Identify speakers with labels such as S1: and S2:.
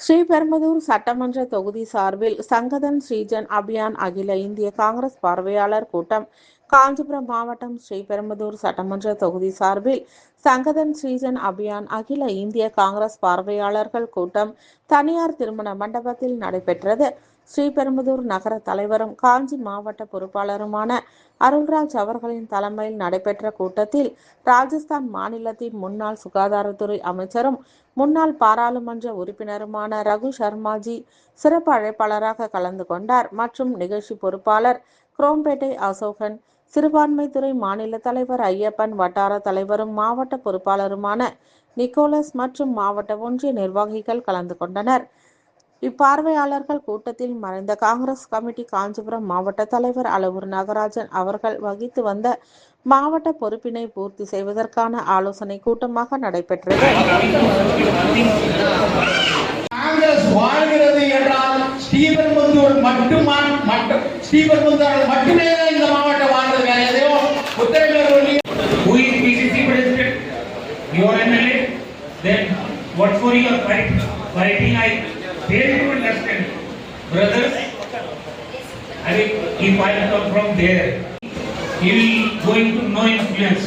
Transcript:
S1: ஸ்ரீபெரும்புதூர் சட்டமன்ற தொகுதி சார்பில் சங்கதன் ஸ்ரீஜன் அபியான் அகில இந்திய காங்கிரஸ் பார்வையாளர் கூட்டம் காஞ்சிபுரம் மாவட்டம் ஸ்ரீபெரும்புதூர் சட்டமன்ற தொகுதி சார்பில் சங்கதன் ஸ்ரீஜன் அபியான் அகில இந்திய காங்கிரஸ் பார்வையாளர்கள் கூட்டம் தனியார் திருமண மண்டபத்தில் நடைபெற்றது. ஸ்ரீபெரும்புதூர் நகர தலைவரும் காஞ்சி மாவட்ட பொறுப்பாளருமான அருள்ராஜ் அவர்களின் தலைமையில் நடைபெற்ற கூட்டத்தில் ராஜஸ்தான் மாநிலத்தின் முன்னாள் சுகாதாரத்துறை அமைச்சரும் முன்னாள் பாராளுமன்ற உறுப்பினருமான ரகு சர்மாஜி சிறப்பு அழைப்பாளராக கலந்து கொண்டார். மற்றும் நிகழ்ச்சி பொறுப்பாளர் குரோம்பேட்டை அசோகன் சிறுபான்மைத்துறை மாநில தலைவர் ஐயப்பன் வட்டார தலைவரும் மாவட்ட பொறுப்பாளருமான நிக்கோலஸ் மற்றும் மாவட்ட ஒன்றிய நிர்வாகிகள் கலந்து கொண்டனர். இப்பார்வையாளர்கள் கூட்டத்தில் மறைந்த காங்கிரஸ் கமிட்டி காஞ்சிபுரம் மாவட்ட தலைவர் அளவூர் நாகராஜன் அவர்கள் வகித்து வந்த மாவட்ட பொறுப்பினை பூர்த்தி செய்வதற்கான ஆலோசனை கூட்டமாக நடைபெற்றது.
S2: மட்டுமா மட்டும் ஸ்டீபன் முந்தூரால் மட்டுமே தான் இந்த மாவட்டம் வாழ்றது வேற எதையோ உத்தரவில்லி
S3: Who is PCC president? Your MLA? Then what for your fight, fighting? I fail to understand. Brothers, I mean, if I come from there, he will going to no influence.